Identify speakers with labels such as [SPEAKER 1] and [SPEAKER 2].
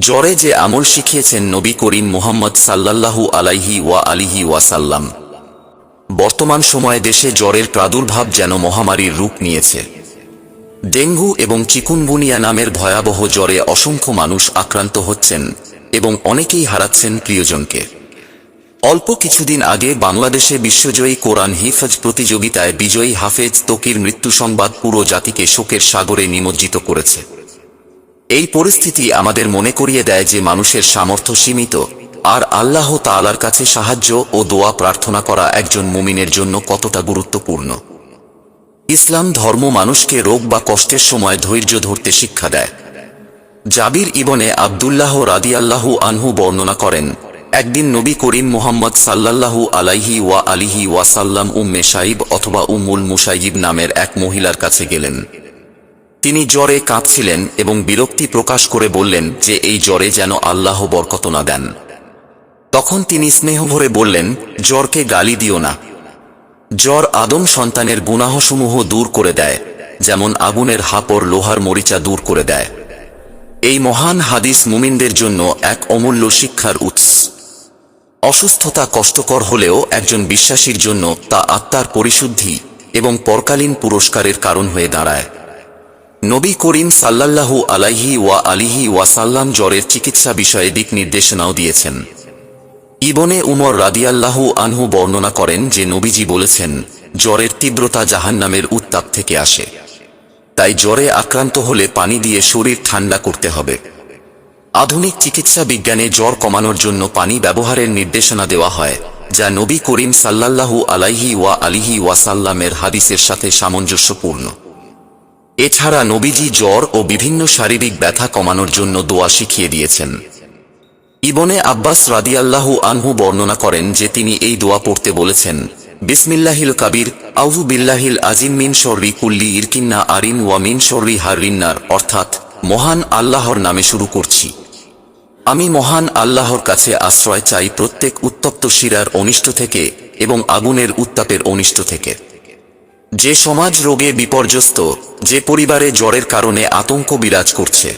[SPEAKER 1] জ্বরে যে আমল শিখিয়েছেন নবী করিম মোহাম্মদ সাল্লাল্লাহু আলাইহি ওয়া আলিহি ওয়াসাল্লাম। বর্তমান সময়ে দেশে জ্বরের প্রাদুর্ভাব যেন মহামারীর রূপ নিয়েছে। ডেঙ্গু এবং চিকুনগুনিয়া নামের ভয়াবহ জ্বরে অসংখ্য মানুষ আক্রান্ত হচ্ছেন এবং অনেকেই হারাচ্ছেন প্রিয়জনকে। অল্প কিছুদিন আগে বাংলাদেশে বিশ্বজয়ী কোরআন হিফজ প্রতিযোগিতায় বিজয়ী হাফেজ তকির মৃত্যু সংবাদ পুরো জাতিকে শোকের সাগরে নিমজ্জিত করেছে। এই পরিস্থিতি আমাদের মনে করিয়ে দেয় যে মানুষের সামর্থ্য সীমিত, আর আল্লাহ তালার কাছে সাহায্য ও দোয়া প্রার্থনা করা একজন মুমিনের জন্য কতটা গুরুত্বপূর্ণ। ইসলাম ধর্ম মানুষকে রোগ বা কষ্টের সময় ধৈর্য ধরতে শিক্ষা দেয়। জাবির ইবনে আবদুল্লাহ রাদিয়াল্লাহু আনহু বর্ণনা করেন, একদিন নবী করিম মোহাম্মদ সাল্লাল্লাহু আলাইহি ওয়া আলিহি ওয়াসাল্লাম উম্মে সাইব অথবা উম্মুল মুসাইব নামের এক মহিলার কাছে গেলেন। তিনি জ্বরে কাঁদছিলেন এবং বিরক্তি প্রকাশ করে বললেন যে এই জ্বরে যেন আল্লাহ বরকত না দেন। তখন তিনি স্নেহ ভরে বললেন, জ্বরকে গালি দিও না। জ্বর আদম সন্তানের গুনাহসমূহ দূর করে দেয়, যেমন আগুনের হাপড় লোহার মরিচা দূর করে দেয়। এই মহান হাদিস মুমিনদের জন্য এক অমূল্য শিক্ষার উৎস। অসুস্থতা কষ্টকর হলেও একজন বিশ্বাসীর জন্য তা আত্মার পরিশুদ্ধি এবং পরকালীন পুরস্কারের কারণ হয়ে দাঁড়ায়। নবী করিম সাল্লাল্লাহু আলাইহি ওয়া আলিহি ওয়াসাল্লাম জ্বরের চিকিৎসা বিষয়ে দিক নির্দেশনাও দিয়েছেন। ইবনে উমর রাদিয়াল্লাহু আনহু বর্ণনা করেন যে নবীজি বলেছেন, জ্বরের তীব্রতা জাহান্নামের উত্তাপ থেকে আসে। তাই জ্বরে আক্রান্ত হলে পানি দিয়ে শরীর ঠান্ডা করতে হবে। আধুনিক চিকিৎসা বিজ্ঞানে জ্বর কমানোর জন্য পানি ব্যবহারের নির্দেশনা দেওয়া হয়, যা নবী করিম সাল্লাল্লাহু আলাইহি ওয়া আলিহি ওয়াসাল্লামের হাদিসের সাথে সামঞ্জস্যপূর্ণ। এছাড়া নবীজি জ্বর ও বিভিন্ন শারীরিক ব্যথা কমানোর জন্য দোয়া শিখিয়ে দিয়েছেন। ইবনে আব্বাস রাদিয়াল্লাহু আনহু বর্ণনা করেন যে তিনি এই দোয়া পড়তে বলেছেন, বিসমিল্লাহিল কাবির, আউযু বিল্লাহিল আজিম মিন শর্রি কুল্লি ইরকিন্না আরিন ওয়া মিন শর্রি হারিন্নার অর্থাৎ, মহান আল্লাহর নামে শুরু করছি। আমি মহান আল্লাহর কাছে আশ্রয় চাই প্রত্যেক উত্তপ্ত শিরার অনিষ্ট থেকে এবং আগুনের উত্তাপের অনিষ্ট থেকে। যে সমাজ রোগে বিপর্যস্ত যে পরিবারে জ্বরের কারণে আতঙ্ক বিরাজ করছে।